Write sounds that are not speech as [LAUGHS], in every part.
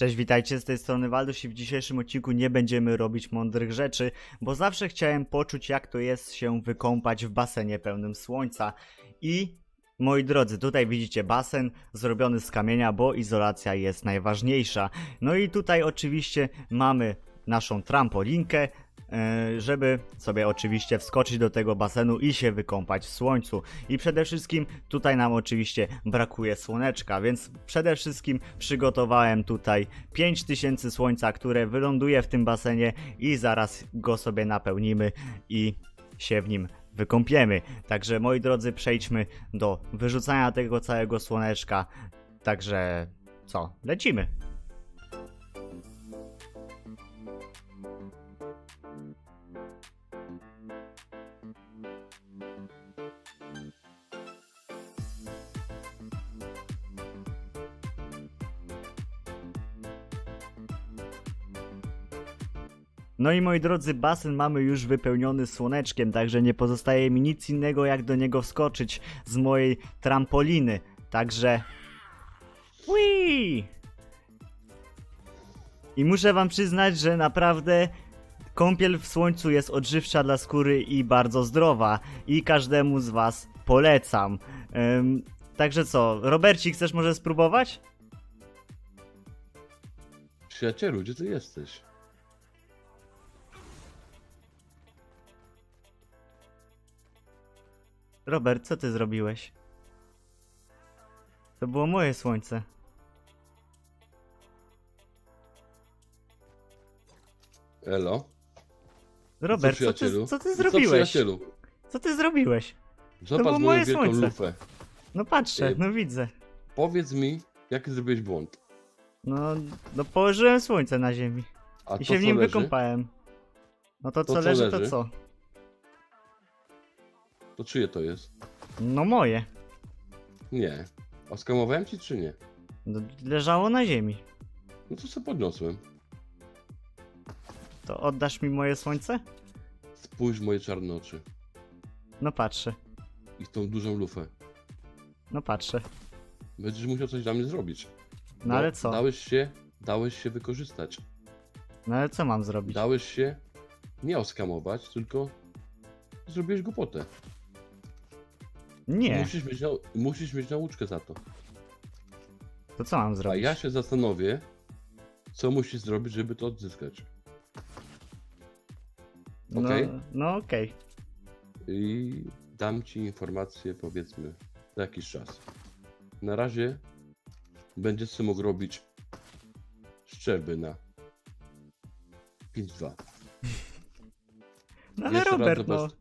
Cześć, witajcie z tej strony Walduś i w dzisiejszym odcinku nie będziemy robić mądrych rzeczy, bo zawsze chciałem poczuć jak to jest się wykąpać w basenie pełnym słońca. I moi drodzy, tutaj widzicie basen zrobiony z kamienia, bo izolacja jest najważniejsza. No i tutaj oczywiście mamy naszą trampolinkę, żeby sobie oczywiście wskoczyć do tego basenu i się wykąpać w słońcu. I przede wszystkim tutaj nam oczywiście brakuje słoneczka, więc przede wszystkim przygotowałem tutaj 5000 słońca, które wyląduje w tym basenie i zaraz go sobie napełnimy i się w nim wykąpiemy. Także moi drodzy, przejdźmy do wyrzucania tego całego słoneczka. Także co, lecimy. No i moi drodzy, basen mamy już wypełniony słoneczkiem, także nie pozostaje mi nic innego jak do niego wskoczyć z mojej trampoliny. Także. Whee! I muszę wam przyznać, że naprawdę kąpiel w słońcu jest odżywcza dla skóry i bardzo zdrowa. I każdemu z was polecam. Także co, Robercik, chcesz może spróbować? Przyjacielu, gdzie ty jesteś? Robert, co ty zrobiłeś? To było moje słońce. Elo? Robert, co, ty, przyjacielu? co ty Co zrobiłeś? przyjacielu? Co ty zrobiłeś? Zobacz było moją moje wielką słońce. lufę. No patrzę, Ej. no widzę. Powiedz mi, jaki zrobiłeś błąd. No, no położyłem słońce na ziemi A i to się w co nim leży? wykąpałem. No to, To co co leży, to leży? co? To czyje to jest? No moje. Nie. A skamowałem ci czy nie? No, leżało na ziemi. No to sobie podniosłem. To oddasz mi moje słońce? Spójrz w moje czarne oczy. No patrzę, I w tą dużą lufę. no patrzę. Będziesz musiał coś dla mnie zrobić. No Bo ale co? Dałeś się, dałeś się wykorzystać. No ale co mam zrobić? Dałeś się nie oskamować, tylko zrobiłeś głupotę. Nie, Musisz mieć, nau- musisz mieć nauczkę za to. to co mam A zrobić? ja się zastanowię, co musisz zrobić, żeby to odzyskać. No, okej. no okej. I dam ci informację, powiedzmy, za jakiś czas. Na razie będziesz sobie mógł robić szczerby na 5-2. [LAUGHS] No ale Jeszcze raz Robert, no. zobacz-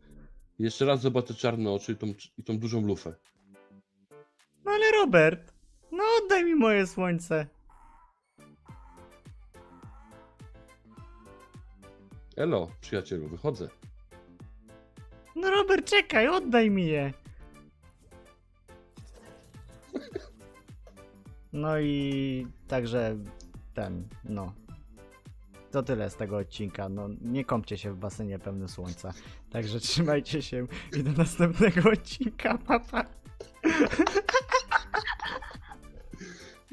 Jeszcze raz zobacz te czarne oczy i tą, i tą dużą lufę. No ale Robert, no oddaj mi moje słońce. Elo, przyjacielu, wychodzę. No Robert, czekaj, oddaj mi je. [LAUGHS] No i także ten, no. To tyle z tego odcinka. No, nie kąpcie się w basenie pełnym słońca. Także trzymajcie się i do następnego [LAUGHS] odcinka. Pa, pa.